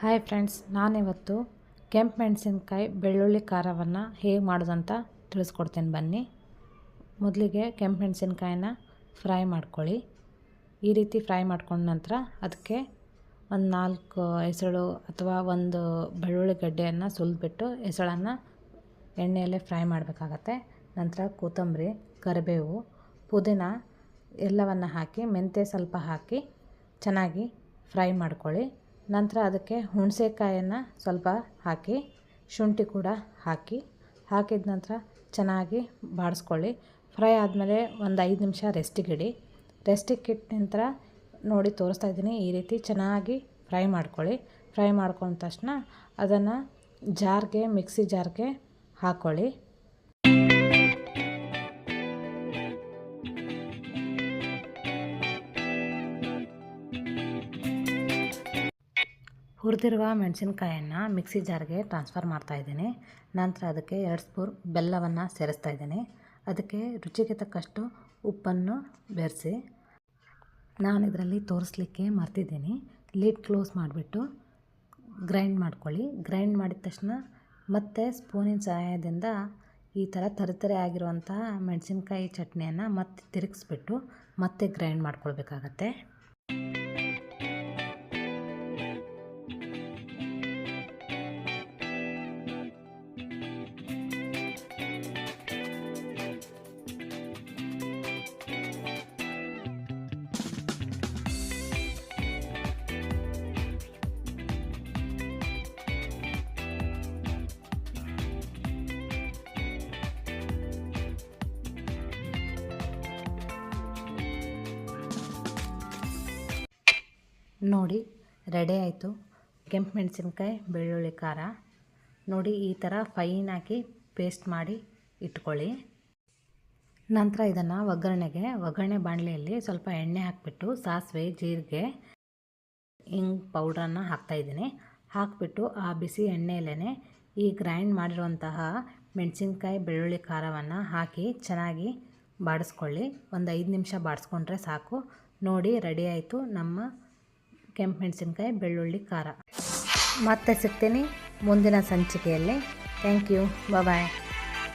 Hi friends ನಾನಿವತ್ತು ಕೆಂಪು ಮೆಣಸಿನ್ಕಾಯಿ ಬೆಳ್ಳುಳ್ಳಿ ಖಾರವನ್ನು ಹೇಗೆ ಮಾಡೋದಂತ ತಿಳಿಸ್ಕೊಡ್ತೀನಿ ಬನ್ನಿ. ಮೊದಲಿಗೆ ಕೆಂಪು ಮೆಣಸಿನ್ಕಾಯಿನ ಫ್ರೈ ಮಾಡ್ಕೊಳ್ಳಿ. ಈ ರೀತಿ ಫ್ರೈ ಮಾಡ್ಕೊಂಡ ನಂತರ ಅದಕ್ಕೆ ಒಂದು ನಾಲ್ಕು ಹೆಸಳು ಅಥವಾ ಒಂದು ಬೆಳ್ಳುಳ್ಳಿ ಗಡ್ಡೆಯನ್ನು ಸುಲಿದ್ಬಿಟ್ಟು ಹೆಸಳನ್ನು ಎಣ್ಣೆಯಲ್ಲೇ ಫ್ರೈ ಮಾಡಬೇಕಾಗತ್ತೆ. ನಂತರ ಕೊತ್ತಂಬರಿ, ಕರಿಬೇವು, ಪುದೀನ ಎಲ್ಲವನ್ನು ಹಾಕಿ, ಮೆಂತ್ಯ ಸ್ವಲ್ಪ ಹಾಕಿ ಚೆನ್ನಾಗಿ ಫ್ರೈ ಮಾಡ್ಕೊಳ್ಳಿ. ನಂತರ ಅದಕ್ಕೆ ಹುಣಸೆಕಾಯನ್ನು ಸ್ವಲ್ಪ ಹಾಕಿ, ಶುಂಠಿ ಕೂಡ ಹಾಕಿ, ಹಾಕಿದ ನಂತರ ಚೆನ್ನಾಗಿ ಬಾಡಿಸ್ಕೊಳ್ಳಿ. ಫ್ರೈ ಆದಮೇಲೆ ಒಂದು ಐದು ನಿಮಿಷ ರೆಸ್ಟಿಗೆ ಇಡಿ. ರೆಸ್ಟಿಗೆ ಇಟ್ಟ ನಂತರ ನೋಡಿ ತೋರಿಸ್ತಾ ಇದ್ದೀನಿ, ಈ ರೀತಿ ಚೆನ್ನಾಗಿ ಫ್ರೈ ಮಾಡ್ಕೊಳ್ಳಿ. ಫ್ರೈ ಮಾಡ್ಕೊಂಡ ತಕ್ಷಣ ಅದನ್ನು ಜಾರ್ಗೆ, ಮಿಕ್ಸಿ ಜಾರ್ಗೆ ಹಾಕ್ಕೊಳ್ಳಿ ಹುರಿದಿರುವ ಮೆಣಸಿನ್ಕಾಯನ್ನು ಮಿಕ್ಸಿ ಜಾರ್ಗೆ ಟ್ರಾನ್ಸ್ಫರ್ ಮಾಡ್ತಾಯಿದ್ದೀನಿ ನಂತರ ಅದಕ್ಕೆ ಎರಡು ಸ್ಪೂನ್ ಬೆಲ್ಲವನ್ನು ಸೇರಿಸ್ತಾ ಇದ್ದೀನಿ. ಅದಕ್ಕೆ ರುಚಿಗೆ ತಕ್ಕಷ್ಟು ಉಪ್ಪನ್ನು ಬೆರೆಸಿ ನಾನು ಇದರಲ್ಲಿ ತೋರಿಸ್ಲಿಕ್ಕೆ ಮರ್ತಿದ್ದೀನಿ. ಲಿಡ್ ಕ್ಲೋಸ್ ಮಾಡಿಬಿಟ್ಟು ಗ್ರೈಂಡ್ ಮಾಡ್ಕೊಳ್ಳಿ. ಗ್ರೈಂಡ್ ಮಾಡಿದ ತಕ್ಷಣ ಮತ್ತೆ ಸ್ಪೂನಿನ ಸಹಾಯದಿಂದ ಈ ಥರ ತರಿತರೆ ಆಗಿರುವಂತಹ ಮೆಣಸಿನ್ಕಾಯಿ ಚಟ್ನಿಯನ್ನು ಮತ್ತೆ ತಿರುಗಿಸ್ಬಿಟ್ಟು ಮತ್ತೆ ಗ್ರೈಂಡ್ ಮಾಡ್ಕೊಳ್ಬೇಕಾಗತ್ತೆ. ನೋಡಿ ರೆಡಿ ಆಯಿತು. ಕೆಂಪು ಮೆಣಸಿನ್ಕಾಯಿ, ಬೆಳ್ಳುಳ್ಳಿ ಖಾರ. ನೋಡಿ, ಈ ಥರ ಫೈನ್ ಹಾಕಿ ಪೇಸ್ಟ್ ಮಾಡಿ ಇಟ್ಕೊಳ್ಳಿ. ನಂತರ ಇದನ್ನು ಒಗ್ಗರಣೆಗೆ, ಒಗ್ಗರಣೆ ಬಾಣಲೆಯಲ್ಲಿ ಸ್ವಲ್ಪ ಎಣ್ಣೆ ಹಾಕಿಬಿಟ್ಟು, ಸಾಸಿವೆ, ಜೀರಿಗೆ ಹಿಂಗ್ ಪೌಡ್ರನ್ನು ಹಾಕ್ತಾಯಿದ್ದೀನಿ ಹಾಕಿಬಿಟ್ಟು ಆ ಬಿಸಿ ಎಣ್ಣೆಯಲ್ಲೇ ಈ ಗ್ರೈಂಡ್ ಮಾಡಿರುವಂತಹ ಮೆಣಸಿನ್ಕಾಯಿ, ಬೆಳ್ಳುಳ್ಳಿ ಖಾರವನ್ನು ಹಾಕಿ ಚೆನ್ನಾಗಿ ಬಾಡಿಸ್ಕೊಳ್ಳಿ. ಒಂದು ಐದು ನಿಮಿಷ ಬಾಡಿಸ್ಕೊಂಡ್ರೆ ಸಾಕು. ನೋಡಿ ರೆಡಿ ಆಯಿತು ನಮ್ಮ ಕೆಂಪು ಮೆಣಸಿನ್ಕಾಯಿ ಬೆಳ್ಳುಳ್ಳಿ ಖಾರ. ಮತ್ತೆ ಸಿಗ್ತೀನಿ ಮುಂದಿನ ಸಂಚಿಕೆಯಲ್ಲಿ. Thank you bye